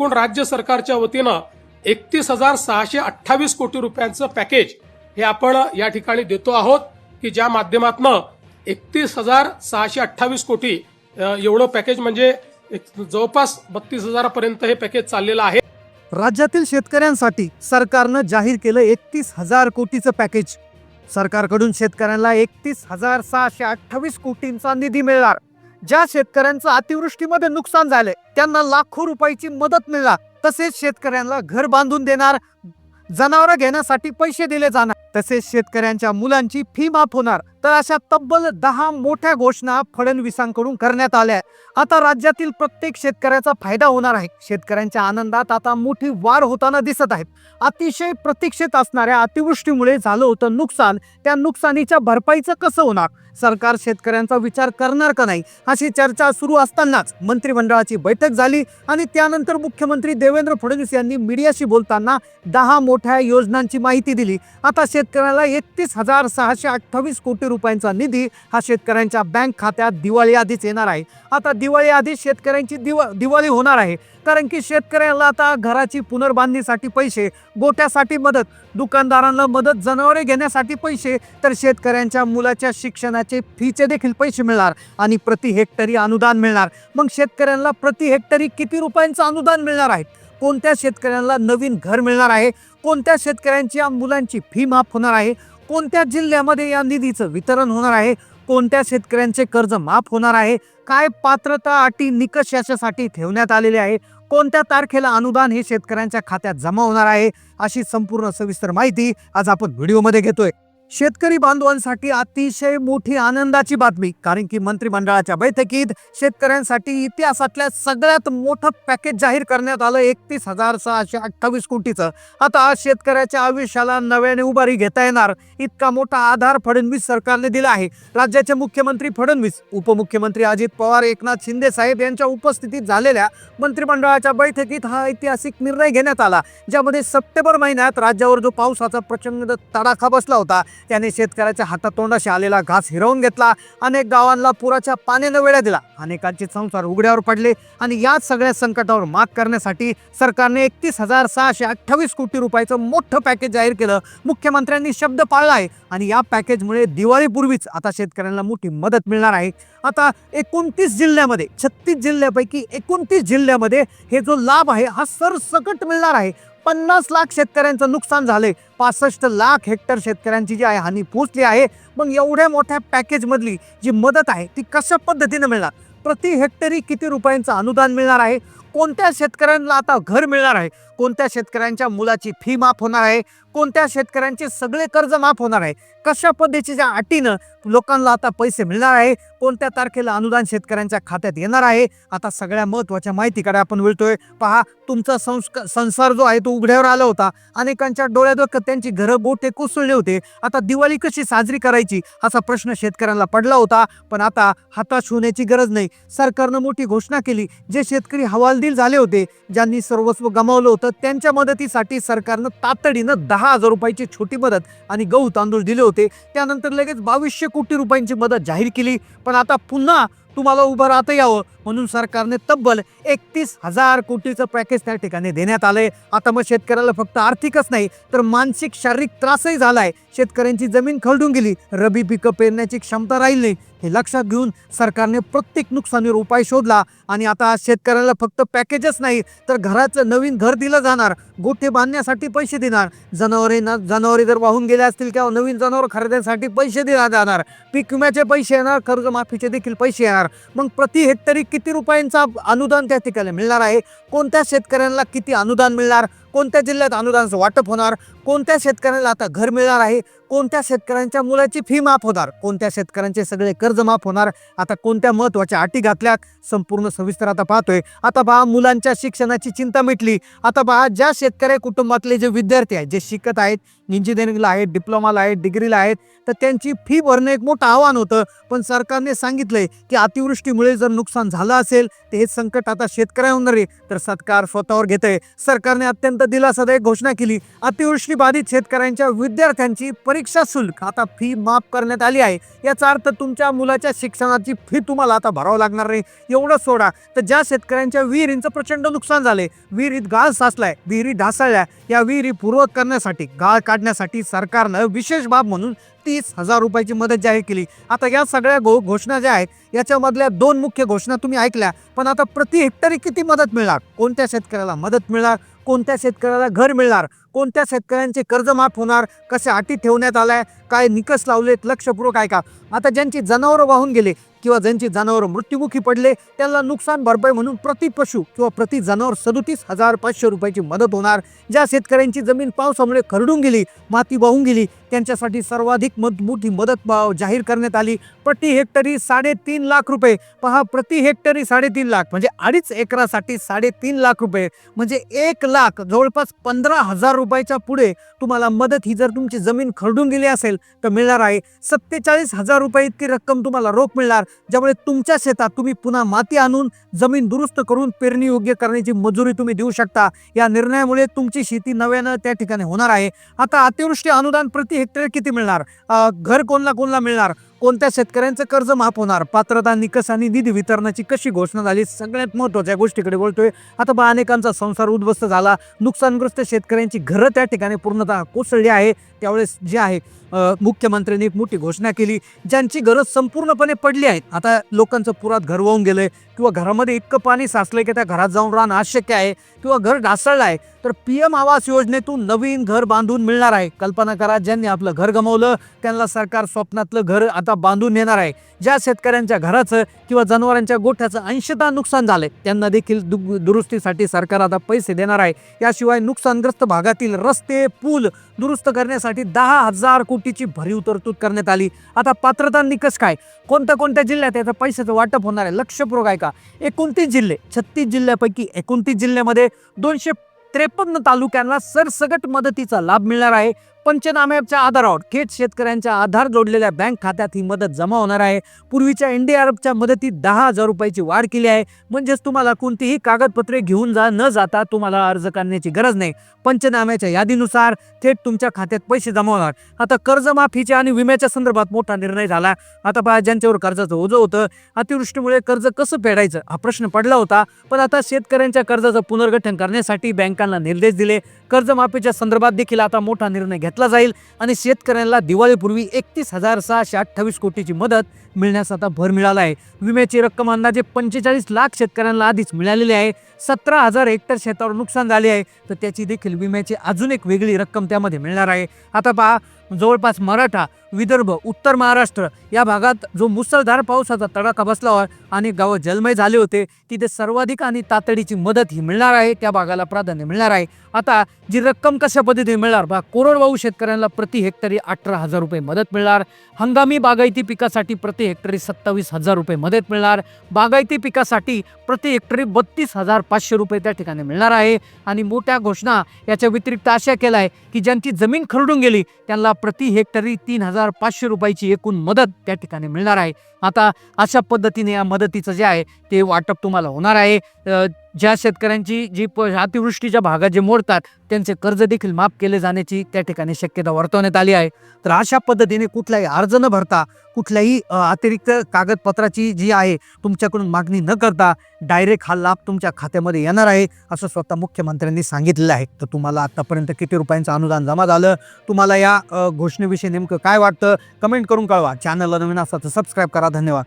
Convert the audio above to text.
एकूण राज्य सरकारच्या वतीनं एकतीस हजार सहाशे अठ्ठावीस कोटी रुपयांचं पॅकेज हे आपण या ठिकाणी देतो आहोत की ज्या माध्यमातनं एकतीस हजार सहाशे अठ्ठावीस कोटी एवढं पॅकेज म्हणजे जवळपास बत्तीस हजारापर्यंत हे पॅकेज चाललेलं आहे. राज्यातील शेतकऱ्यांसाठी सरकारनं जाहीर केलं एकतीस हजार कोटीचं पॅकेज. सरकारकडून शेतकऱ्यांना एकतीस हजार सहाशे अठ्ठावीस कोटींचा निधी मिळणार. ज्या शेतकऱ्यांचं अतिवृष्टीमध्ये नुकसान झालंय त्यांना लाखो रुपयाची मदत मिळणार. तसेच शेतकऱ्यांना घर बांधून देणार जनावरं घेण्यासाठी पैसे दिले जाणार. तसेच शेतकऱ्यांच्या मुलांची फी माफ होणार. तर अशा तब्बल दहा मोठ्या घोषणा फडणवीसांकडून करण्यात आल्या आता राज्यातील प्रत्येक शेतकऱ्याचा फायदा होणार आहे. शेतकऱ्यांच्या आनंदात आता मोठी वाढ होताना दिसत आहे अतिशय प्रतीक्षेत असणाऱ्या अतिवृष्टीमुळे झालं होतं नुकसान. त्या नुकसानीच्या भरपाईचं कसं होणार? सरकार शेतकऱ्यांचा विचार करणार का नाही? अशी चर्चा सुरू असतानाच मंत्रिमंडळाची बैठक झाली आणि त्यानंतर मुख्यमंत्री देवेंद्र फडणवीस यांनी मीडियाशी बोलताना दहा मोठ्या योजनांची माहिती दिली. आता शेतकऱ्याला एकतीस हजार सहाशे अठ्ठावीस कोटी रुपयांचा निधी हा शेतकऱ्यांच्या बँक खात्यात दिवाळी आधीच येणार आहे. आता दिवाळी आधीच शेतकऱ्यांची दिवा दिवाळी होणार आहे. कारण की शेतकऱ्याला आता घराची पुनर्बांधणीसाठी पैसे गोट्यासाठी मदत दुकानदारांना मदत जनावरे घेण्यासाठी पैसे तर शेतकऱ्यांच्या मुलाच्या शिक्षणाचे फीचे देखील पैसे मिळणार आणि प्रति हेक्टरी अनुदान मिळणार. मग शेतकऱ्यांना प्रति हेक्टरी किती रुपयांचं अनुदान मिळणार आहे? कोणत्या शेतकऱ्यांना नवीन घर मिळणार आहे? कोणत्या शेतकऱ्यांची या मुलांची फी माफ होणार आहे? कोणत्या जिल्ह्यामध्ये या निधीचं वितरण होणार आहे? कोणत्या शेतकऱ्यांचे कर्ज माफ होणार आहे? काय पात्रता अटी निकष याच्यासाठी ठेवण्यात आलेले आहे? कोणत्या तारखेला अनुदान हे शेतकऱ्यांच्या खात्यात जमा होणार आहे अशी संपूर्ण सविस्तर माहिती आज आपण व्हिडिओमध्ये घेतोय. शेतकरी बांधवांसाठी अतिशय मोठी आनंदाची बातमी कारण की मंत्रिमंडळाच्या बैठकीत शेतकऱ्यांसाठी इतिहासातल्या सगळ्यात मोठं पॅकेज जाहीर करण्यात आलं एकतीस हजार सहाशे अठ्ठावीस कोटीचं. आता शेतकऱ्याच्या आयुष्याला नव्याने उभारी घेता येणार. इतका मोठा आधार फडणवीस सरकारने दिला आहे. राज्याचे मुख्यमंत्री फडणवीस उपमुख्यमंत्री अजित पवार एकनाथ शिंदे साहेब यांच्या उपस्थितीत झालेल्या मंत्रिमंडळाच्या बैठकीत हा ऐतिहासिक निर्णय घेण्यात आला ज्यामध्ये सप्टेंबर महिन्यात राज्यावर जो पावसाचा प्रचंड तडाखा बसला होता त्याने शेतकऱ्याच्या हातातोंडाशी आलेला घास हिरवून घेतला. अनेक गावांना पुराच्या पाण्यानं वेळा दिला. अनेकांचे संसार उघड्यावर पडले आणि याच सगळ्या संकटावर मात करण्यासाठी सरकारने एकतीस हजार सहाशे अठ्ठावीस कोटी रुपयाचं मोठं पॅकेज जाहीर केलं. मुख्यमंत्र्यांनी शब्द पाळला आहे आणि या पॅकेजमुळे दिवाळीपूर्वीच आता शेतकऱ्यांना मोठी मदत मिळणार आहे. आता एकोणतीस जिल्ह्यामध्ये छत्तीस जिल्ह्यापैकी एकोणतीस जिल्ह्यामध्ये हे जो लाभ आहे हा सरसकट मिळणार आहे. पन्नास लाख शेतकऱ्यांचं नुकसान झालंय. पासष्ट लाख हेक्टर शेतकऱ्यांची जी आहे हानी पोचली आहे. मग एवढ्या मोठ्या पॅकेजमधली जी मदत आहे ती कशा पद्धतीनं मिळणार? प्रति हेक्टरी किती रुपयांचं अनुदान मिळणार आहे? कोणत्या शेतकऱ्यांना आता घर मिळणार आहे? कोणत्या शेतकऱ्यांच्या मुलाची फी माफ होणार आहे? कोणत्या शेतकऱ्यांचे सगळे कर्ज माफ होणार आहे? कशा पद्धतीच्या अटीनं लोकांना आता पैसे मिळणार आहे? कोणत्या तारखेला अनुदान शेतकऱ्यांच्या खात्यात येणार आहे? आता सगळ्या महत्त्वाच्या माहितीकडे आपण वळतोय. पहा तुमचा संस्कार संसार जो आहे तो उघड्यावर आला होता. अनेकांच्या डोळ्यात त्यांची घरं गोटे कोसळले होते. आता दिवाळी कशी साजरी करायची? असा प्रश्न शेतकऱ्यांना पडला होता. पण आता हाताश होण्याची गरज नाही. सरकारनं मोठी घोषणा केली. जे शेतकरी हवाल हवालदिल झाले होते. ज्यांनी सर्वस्व गमावलं होतं त्यांच्या मदतीसाठी सरकारनं तातडीनं दहा हजार रुपयाची छोटी मदत आणि गहू तांदूळ दिले होते. त्यानंतर लगेच बावीसशे कोटी रुपयांची मदत जाहीर केली. पण आता पुन्हा तुम्हाला उभं राहता यावं म्हणून सरकारने तब्बल एकतीस हजार कोटीचं पॅकेज त्या ठिकाणी देण्यात आलंय. आता मग शेतकऱ्याला फक्त आर्थिकच नाही तर मानसिक शारीरिक त्रासही झालाय. शेतकऱ्यांची जमीन खरडून गेली. रबी पिकं पेरण्याची क्षमता राहील नाही. हे लक्षात घेऊन सरकारने प्रत्येक नुकसानीवर उपाय शोधला. आणि आता शेतकऱ्याला फक्त पॅकेजच नाही तर घराचं नवीन घर दिलं जाणार. गोठे बांधण्यासाठी पैसे देणार. जनावरे ना जनावरे जर वाहून गेले असतील किंवा नवीन जनावर खरेदीसाठी पैसे दिला जाणार. पीक विम्याचे पैसे येणार कर्जमाफीचे देखील पैसे येणार. मग प्रति हेक्टरी किती रुपयांचा अनुदान त्या ठिकाणी मिळणार आहे? कोणत्या शेतकऱ्यांना किती अनुदान मिळणार? कोणत्या जिल्ह्यात अनुदानाचं वाटप होणार? कोणत्या शेतकऱ्यांना आता घर मिळणार आहे? कोणत्या शेतकऱ्यांच्या मुलाची फी माफ होणार? कोणत्या शेतकऱ्यांचे सगळे कर्ज माफ होणार? आता कोणत्या महत्त्वाच्या अटी घातल्यात? संपूर्ण सविस्तर आता पाहतोय. आता पहा मुलांच्या शिक्षणाची चिंता मिटली. आता पहा ज्या शेतकरी कुटुंबातले जे विद्यार्थी आहेत जे शिकत आहेत इंजिनिअरिंगला आहेत डिप्लोमाला आहेत डिग्रीला आहेत तर त्यांची फी भरणं एक मोठं आव्हान होतं. पण सरकारने सांगितलंय की अतिवृष्टीमुळे जर नुकसान झालं असेल तर हे संकट आता शेतकऱ्यांवर आहे. तर सरकार स्वतःवर घेत आहे सरकारने अत्यंत अत्यंत दिलासादायक घोषणा केली. अतिवृष्टी बाधित शेतकऱ्यांच्या विद्यार्थ्यांची परीक्षा शुल्क. आता फी माफ करण्यात आली आहे. याचा अर्थ तुमच्या मुलाच्या शिक्षणाची फी तुम्हाला आता भरावं लागणार नाही. एवढं सोडा. तर ज्या शेतकऱ्यांच्या विहिरींचं प्रचंड नुकसान झाले विहिरीत गाळ साचलाय विहिरी ढासळल्या या विहिरी पूर्वक करण्यासाठी गाळ काढण्यासाठी सरकारनं विशेष बाब म्हणून तीस हजार रुपयाची मदत जाहीर केली. आता या सगळ्या घो घोषणा ज्या आहेत याच्यामधल्या दोन मुख्य घोषणा तुम्ही ऐकल्या. पण आता प्रति हेक्टरी किती मदत मिळणार? कोणत्या शेतकऱ्याला मदत मिळणार? कोणत्या शेतकऱ्याला घर मिळणार? कोणत्या शेतकऱ्यांचे कर्ज माफ होणार? कसे अटी ठेवण्यात आल्या? काय निकष लावलेत? लक्षपूर्वक का आता ज्यांची जनावरं वाहून गेले किंवा ज्यांची जनावरं मृत्युमुखी पडले त्यांना नुकसान भरपाई म्हणून प्रति पशु किंवा प्रति जनावर सदोतीस हजार पाचशे रुपयाची मदत होणार. ज्या शेतकऱ्यांची जमीन पावसामुळे खरडून गेली माती वाहून गेली त्यांच्यासाठी सर्वाधिक मत मोठी मदत जाहीर करण्यात आली. प्रति हेक्टरी साडेतीन लाख रुपये. पहा प्रति हेक्टरी साडेतीन लाख. म्हणजे अडीच एकरासाठी साडेतीन लाख रुपये. म्हणजे एक लाख जवळपास पंधरा हजार रुपयाच्या पुढे तुम्हाला मदत ही जर तुमची जमीन खरडून गेली असेल तर मिळणार आहे. सत्तेचाळीस हजार रुपये इतकी रक्कम तुम्हाला रोख मिळणार. ज्यामुळे तुमच्या शेतात तुम्ही पुन्हा माती आणून जमीन दुरुस्त करून पेरणी योग्य करण्याची मजुरी तुम्ही देऊ शकता. या निर्णयामुळे तुमची शेती नव्यानं त्या ठिकाणी होणार आहे. आता अतिवृष्टी अनुदान प्रति हेक्टर किती मिळणार? घर कोणला कोणला मिळणार? कोणत्या शेतकऱ्यांचं कर्ज माफ होणार? पात्रता निकष आणि निधी वितरणाची कशी घोषणा झाली? सगळ्यात महत्त्वाच्या गोष्टीकडे बोलतोय आता बा अनेकांचा संसार उद्ध्वस्त झाला. नुकसानग्रस्त शेतकऱ्यांची घरं त्या ठिकाणी पूर्णतः कोसळली आहे. त्यावेळेस जे आहे मुख्यमंत्र्यांनी एक मोठी घोषणा केली. ज्यांची गरज संपूर्णपणे पडली आहेत. आता लोकांचं पुरात घर वाहून आहे किंवा घरामध्ये इतकं पाणी साचलंय की त्या घरात जाऊन राहणं अशक्य आहे. किंवा घर ढासळलं आहे. तर पी एम आवास योजनेतून नवीन घर बांधून मिळणार आहे. कल्पना करा ज्यांनी आपलं घर गमावलं त्यांना सरकार स्वप्नातलं घर आता बांधून देणार आहे. ज्या शेतकऱ्यांच्या घराचं किंवा जनावरांच्या गोठ्याचं अंशतः नुकसान झालंय त्यांना देखील दु दुरुस्तीसाठी सरकार आता पैसे देणार आहे. याशिवाय नुकसानग्रस्त भागातील रस्ते पूल दुरुस्त करण्यासाठी दहा हजार कोटीची भरीव तरतूद करण्यात आली. आता पात्रता निकष काय? कोणत्या कोणत्या जिल्ह्यात याचं पैशाचं वाटप होणार आहे? लक्षपूर्वक आहे का एकोणतीस जिल्हे छत्तीस जिल्ह्यापैकी एकोणतीस जिल्ह्यामध्ये दोनशे त्रेपन्न तालुक्यांना सरसगट मदतीचा लाभ मिळणार आहे. पंचनाम्याच्या आधारावर थेट शेतकऱ्यांच्या आधार जोडलेल्या बँक खात्यात ही मदत जमा होणार आहे. पूर्वीच्या एनडीआरएफच्या मदतीत दहा हजार रुपयाची वाढ केली आहे. म्हणजेच तुम्हाला कोणतीही कागदपत्रे घेऊन जा न जाता तुम्हाला अर्ज करण्याची गरज नाही. पंचनाम्याच्या यादीनुसार थेट तुमच्या खात्यात पैसे जमा होणार. आता कर्जमाफीच्या आणि विम्याच्या संदर्भात मोठा निर्णय झाला. आता पहा ज्यांच्यावर कर्जाचं ओझं होतं अतिवृष्टीमुळे कर्ज कसं फेडायचं हा प्रश्न पडला होता. पण आता शेतकऱ्यांच्या कर्जाचं पुनर्गठन करण्यासाठी बँकांना निर्देश दिले. कर्जमाफीच्या संदर्भात देखील आता मोठा निर्णय घेतला जाईल आणि शेतकऱ्यांना दिवाळीपूर्वी एकतीस हजार सहाशे अठ्ठावीस कोटीची मदत मिळण्यास आता भर मिळाला आहे. विम्याची रक्कम अंदाजे पंचेचाळीस लाख शेतकऱ्यांना आधीच मिळालेली आहे. सतरा हजार हेक्टर शेतावर नुकसान झाले आहे. तर त्याची देखील विम्याची अजून एक वेगळी रक्कम त्यामध्ये मिळणार आहे. आता पहा जवळपास मराठा विदर्भ उत्तर महाराष्ट्र या भागात जो मुसळधार पावसाचा तडाखा बसला होता आणि गावं जलमय झाले होते तिथे सर्वाधिक आणि तातडीची मदत ही मिळणार आहे. त्या भागाला प्राधान्य मिळणार आहे. आता जी रक्कम कशा पद्धतीने मिळणार? बा कोरडवाहू शेतकऱ्यांना प्रति हेक्टरी अठरा हजार रुपये मदत मिळणार. हंगामी बागायती पिकासाठी प्रति हेक्टरी सत्तावीस हजार रुपये मदत मिळणार. बागायती पिकासाठी प्रति हेक्टरी बत्तीस हजार पाचशे रुपये त्या ठिकाणी मिळणार आहे. आणि मोठ्या घोषणा याच्या व्यतिरिक्त अशा केल्या आहे की ज्यांची जमीन खरडून गेली त्यांना प्रति हेक्टरी तीन हजार पाचशे रुपयाची एकूण मदत त्या ठिकाणी मिळणार आहे. आता अशा पद्धतीने या मदतीचं जे आहे ते वाटप तुम्हाला होणार आहे. ज्या शेतकऱ्यांची जी प अतिवृष्टीच्या भागात जे मोडतात त्यांचे कर्ज देखील माफ केले जाण्याची त्या ठिकाणी शक्यता वर्तवण्यात आली आहे. तर अशा पद्धतीने कुठलाही अर्ज न भरता कुठल्याही अतिरिक्त कागदपत्राची जी आहे तुमच्याकडून मागणी न करता डायरेक्ट हा लाभ तुमच्या खात्यामध्ये येणार आहे असं स्वतः मुख्यमंत्र्यांनी सांगितलेलं आहे. तर तुम्हाला आतापर्यंत किती रुपयांचं अनुदान जमा झालं? तुम्हाला या घोषणेविषयी नेमकं काय वाटतं? कमेंट करून कळवा. चॅनलला नवीन असा तर सबस्क्राईब करा. धन्यवाद.